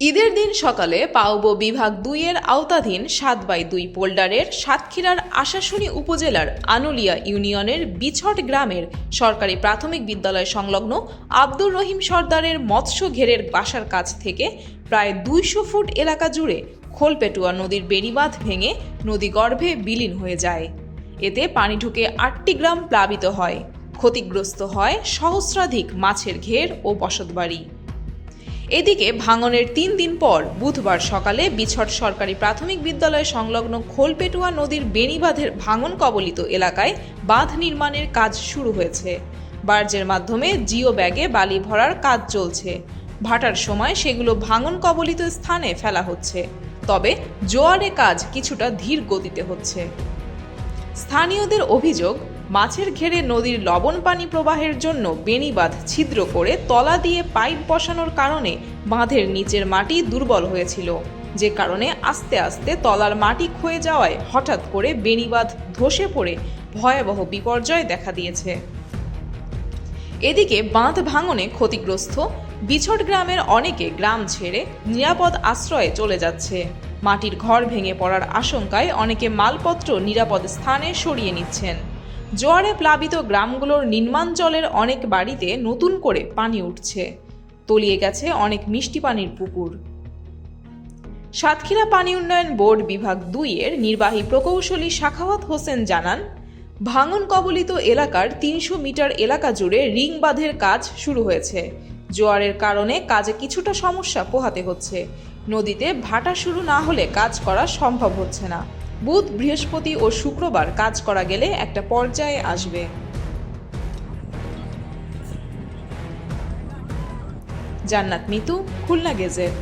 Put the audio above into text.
ঈদের দিন সকালে পাউবো বিভাগ দুইয়ের আওতাধীন সাত বাই দুই পোল্ডারের সাতক্ষীরার আশাশুনি উপজেলার আনুলিয়া ইউনিয়নের বিছট গ্রামের সরকারি প্রাথমিক বিদ্যালয় সংলগ্ন আব্দুর রহিম সর্দারের মৎস্য ঘেরের বাসার কাছ থেকে প্রায় দুইশো ফুট এলাকা জুড়ে খোলপেটুয়া নদীর বেড়িবাঁধ ভেঙে নদীগর্ভে বিলীন হয়ে যায়। এতে পানি ঢুকে আটটি গ্রাম প্লাবিত হয়। ক্ষতিগ্রস্ত হয় সহস্রাধিক মাছের ঘের ও বসতবাড়ি। এদিকে ভাঙনের তিন দিন পর বুধবার সকালে বিছট সরকারি প্রাথমিক বিদ্যালয় সংলগ্ন খোলপেটুয়া নদীর বেণীবাঁধের ভাঙন কবলিত এলাকায় বাঁধ নির্মাণের কাজ শুরু হয়েছে। বার্জের মাধ্যমে জিও ব্যাগে বালি ভরার কাজ চলছে। ভাটার সময় সেগুলো ভাঙন কবলিত স্থানে ফেলা হচ্ছে। তবে জোয়ারে কাজ কিছুটা ধীর গতিতে হচ্ছে। স্থানীয়দের অভিযোগ মাছের ঘেরে নদীর লবণ পানি প্রবাহের জন্য বেণীবাঁধ ছিদ্র করে তলা দিয়ে পাইপ বসানোর কারণে বাঁধের নিচের মাটি দুর্বল হয়েছিল। যে কারণে আস্তে আস্তে তলার মাটি ক্ষয়ে যাওয়ায় হঠাৎ করে বেণীবাঁধ ধসে পড়ে ভয়াবহ বিপর্যয় দেখা দিয়েছে। এদিকে বাঁধ ভাঙনে ক্ষতিগ্রস্ত বিছট গ্রামের অনেকে গ্রাম ছেড়ে নিরাপদ আশ্রয়ে চলে যাচ্ছে। মাটির ঘর ভেঙে পড়ার আশঙ্কায় অনেকে মালপত্র নিরাপদ স্থানে সরিয়ে নিচ্ছেন। জোয়ারে প্লাবিত গ্রামগুলোর নির্মাঞ্চলের অনেক বাড়িতে নতুন করে পানি উঠছে। তলিয়ে গেছে অনেক মিষ্টি পানির পুকুর। সাতক্ষীরা পানি উন্নয়ন বোর্ড বিভাগ দুই এর নির্বাহী প্রকৌশলী শাখাওয়াত হোসেন জানান, ভাঙন কবলিত এলাকার তিনশো মিটার এলাকা জুড়ে রিং বাঁধের কাজ শুরু হয়েছে। জোয়ারের কারণে কাজে কিছুটা সমস্যা পোহাতে হচ্ছে। নদীতে ভাটা শুরু না হলে কাজ করা সম্ভব হচ্ছে না। বুধ বৃহস্পতি ও শুক্রবার কাজ করা গেলে একটা পর্যায়ে আসবে। জান্নাত মিতু খুলনা গেজেট।